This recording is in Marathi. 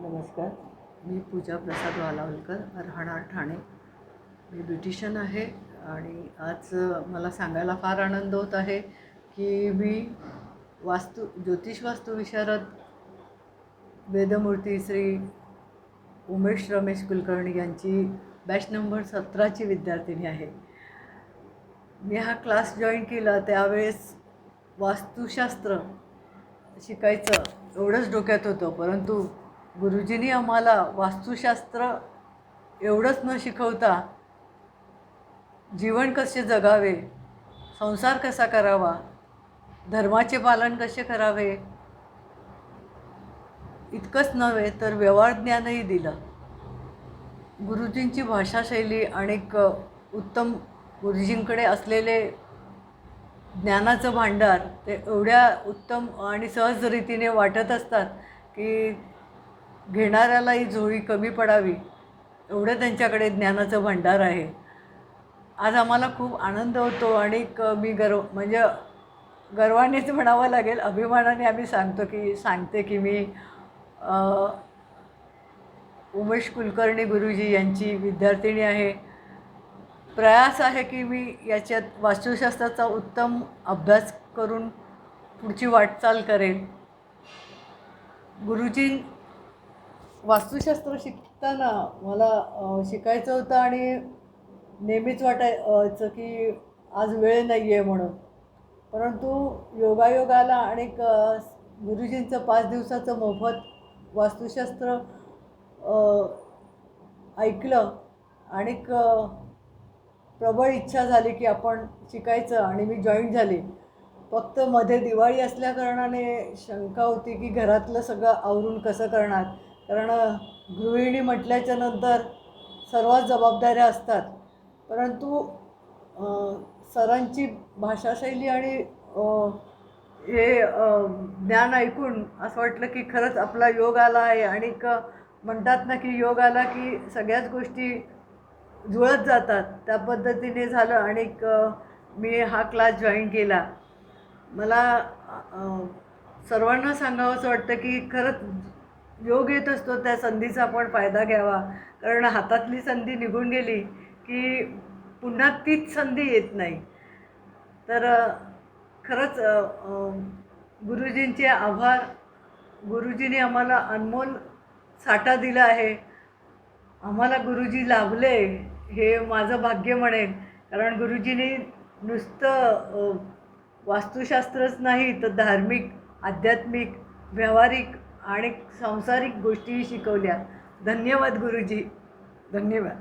नमस्कार. मी पूजा प्रसाद वालावलकर राहणार ठाणे. मी ब्युटिशियन आहे आणि आज मला सांगायला फार आनंद होत आहे की मी वास्तू ज्योतिष वास्तुविशारद वेदमूर्ती श्री उमेश रमेश कुलकर्णी यांची बॅच नंबर सतराची विद्यार्थिनी आहे. मी हा क्लास जॉईन केला त्यावेळेस वास्तुशास्त्र शिकायचं एवढंच डोक्यात होतं परंतु गुरुजींनी आम्हाला वास्तुशास्त्र एवढंच न शिकवता जीवन कसे जगावे संसार कसा करावा धर्माचे पालन कसे करावे इतकंच नव्हे तर व्यवहार ज्ञानही दिलं. गुरुजींची भाषाशैली आणि उत्तम गुरुजींकडे असलेले ज्ञानाचं भांडार ते एवढ्या उत्तम आणि सहज रीतीने वाटत असतात की घेणाऱ्यालाही झोळी कमी पडावी एवढं त्यांच्याकडे ज्ञानाचं भांडार आहे. आज आम्हाला खूप आनंद होतो आणि क- मी गर्व म्हणजे गर्वानेच म्हणावं लागेल अभिमानाने आम्ही सांगतो की सांगते की मी उमेश कुलकर्णी गुरुजी यांची विद्यार्थिनी आहे. प्रयास आहे की मी याच्यात वास्तुशास्त्राचा उत्तम अभ्यास करून पुढची वाटचाल करेन. गुरुजी वास्तुशास्त्र शिकताना मला शिकायचं होतं आणि नेहमीच वाटायचं की आज वेळ नाही आहे म्हणून. परंतु योगायोगाला आणि गुरुजींचं पाच दिवसाचं मोफत वास्तुशास्त्र ऐकलं आणि प्रबळ इच्छा झाली की आपण शिकायचं आणि मी जॉईन झाली. फक्त मध्ये दिवाळी असल्याकारणाने शंका होती की घरातलं सगळं आवरून कसं करणार? कारण गृहिणी म्हटल्याच्या नंतर सर्वात जबाबदाऱ्या असतात. परंतु सरांची भाषाशैली आणि हे ज्ञान ऐकून असं वाटलं की खरंच आपला योग आला आहे आणि क म्हणतात ना की योग आला की सगळ्याच गोष्टी जुळत जातात. त्या पद्धतीने झालं आणि मी हा क्लास जॉईन केला. मला सर्वांना सांगावंसं वाटतं की खरंच योग येत असतो त्या संधीचा आपण फायदा घ्यावा. कारण हातातली संधी निघून गेली की पुन्हा तीच संधी येत नाही. तर खरंच गुरुजींचे आभार. गुरुजींनी आम्हाला अनमोल साठा दिला आहे. आम्हाला गुरुजी लाभले हे माझं भाग्य म्हणेन कारण गुरुजींनी नुसतं वास्तुशास्त्रच नाही तर धार्मिक आध्यात्मिक व्यावहारिक आणि सांसारिक गोष्टीही शिकवल्या. धन्यवाद गुरुजी. धन्यवाद.